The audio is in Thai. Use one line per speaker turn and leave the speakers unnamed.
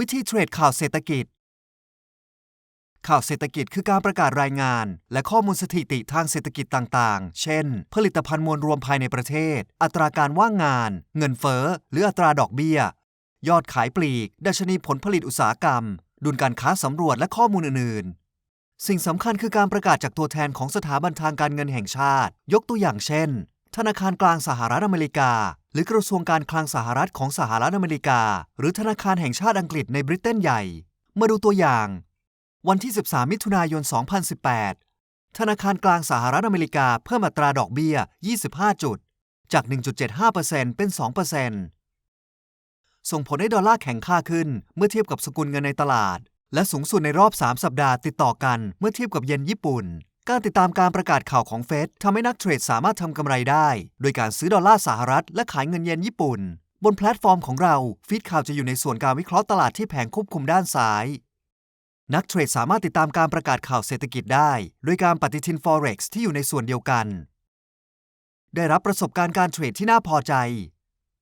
วิธีเทรดข่าวเศรษฐกิจ ข่าวเศรษฐกิจคือการประกาศรายงาน และข้อมูลสถิติทางเศรษฐกิจต่างๆ เช่น ผลิตภัณฑ์มวลรวมภายในประเทศ อัตราการว่างงาน เงินเฟ้อ หรืออัตราดอกเบี้ย ยอดขายปลีก ดัชนีผลผลิตอุตสาหกรรม ดุลการค้าสำรวจและข้อมูลอื่น ๆ สิ่งสำคัญคือการประกาศจากตัวแทนของสถาบันทางการเงินแห่งชาติ ยกตัวอย่างเช่น ธนาคารกลางสหรัฐอเมริกา หรือกระทรวงการคลังสหรัฐของสหรัฐอเมริกา หรือธนาคารแห่งชาติอังกฤษในบริเตนใหญ่ มาดูตัวอย่าง วันที่ 13 มิถุนายน 2018 ธนาคารกลางสหรัฐอเมริกาเพิ่มอัตราดอกเบี้ย 25 จุด จาก 1.75%เป็น 2%ส่งผลให้ดอลลาร์แข็งค่าขึ้นเมื่อเทียบกับสกุลเงินในตลาด และสูงสุดในรอบ 3 สัปดาห์ติดต่อกันเมื่อเทียบกับเยนญี่ปุ่น การติดตามการประกาศข่าวของเฟดทำให้นักเทรดสามารถทำกำไรได้ โดยการซื้อดอลลาร์สหรัฐ และขายเงินเยนญี่ปุ่น บนแพลตฟอร์มของเราฟีดข่าวจะอยู่ในส่วนการวิเคราะห์ตลาดที่แผงควบคุมด้านซ้าย นักเทรดสามารถติดตามการประกาศข่าวเศรษฐกิจได้ โดยการปฏิทิน Forex ที่อยู่ในส่วนเดียวกัน ได้รับประสบการณ์การเทรดที่น่าพอใจ